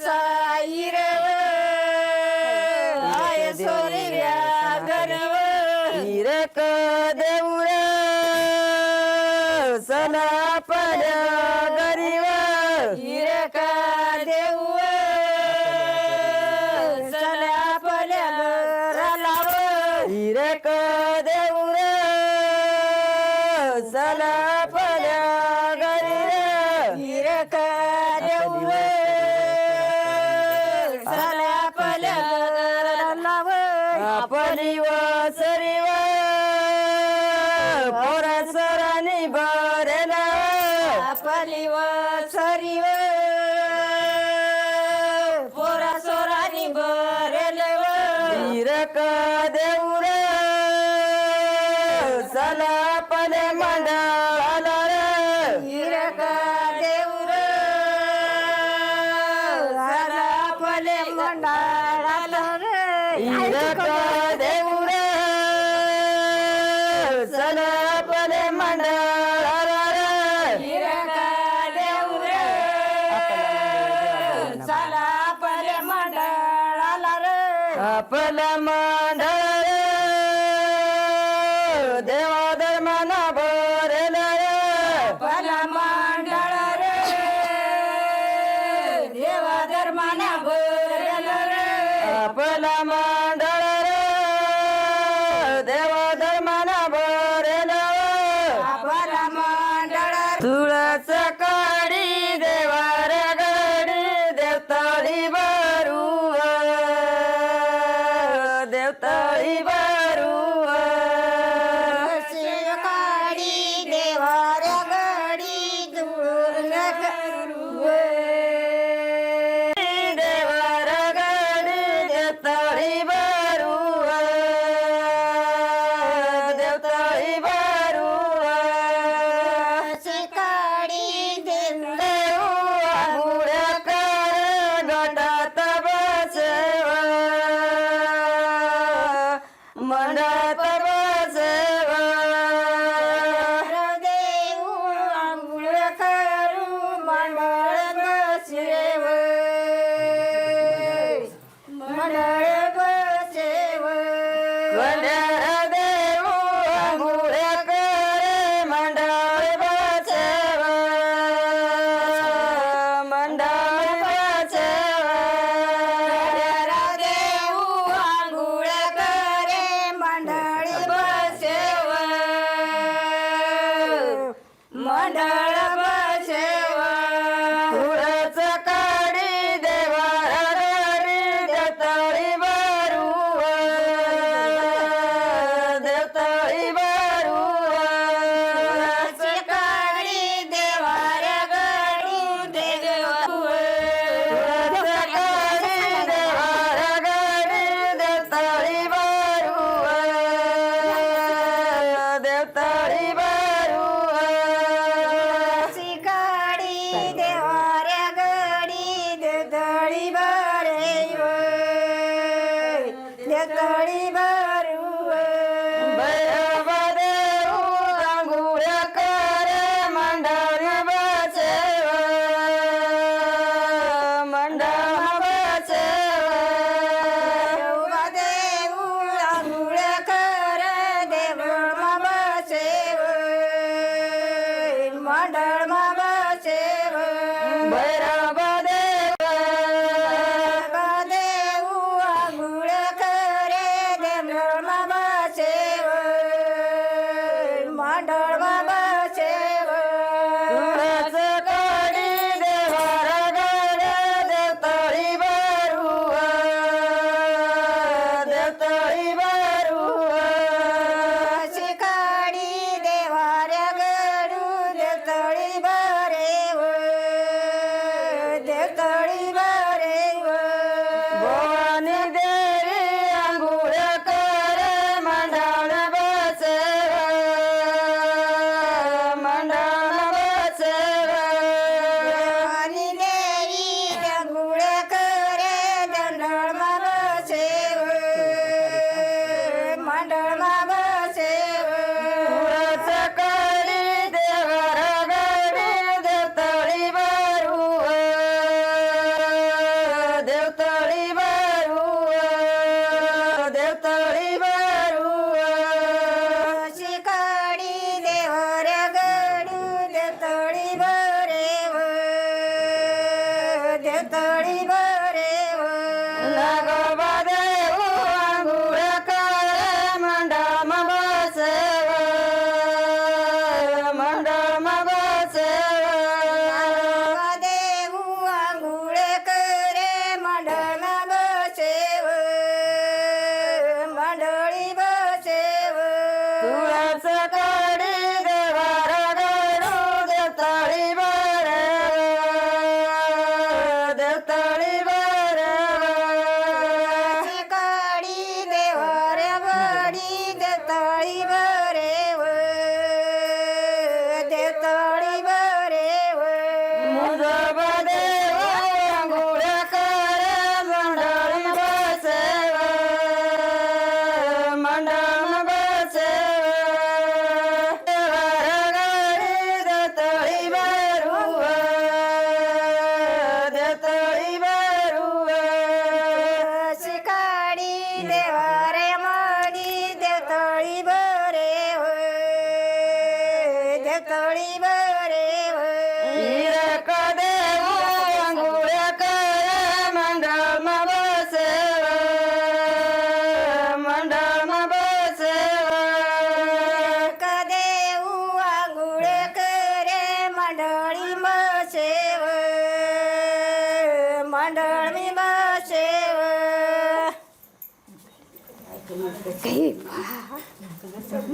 सा हिरव आय सोरिया गणव हिरक देऊळ सना पड गरीव. हिरक देऊळ सना पड लाव हिरक देऊळ सना पड गरीव. हिरक देऊळ सरानी बरेला आपली वसरीव पोरा सोरानी बरेलव हिरक देऊळ सला पले आपला मंडळ रे. देवा धर्माना भरेल आपला मंडळ तुळस काडी देवार गडी देवताळी बारू देवताळी Wanda. recording. thirty birds. ああ。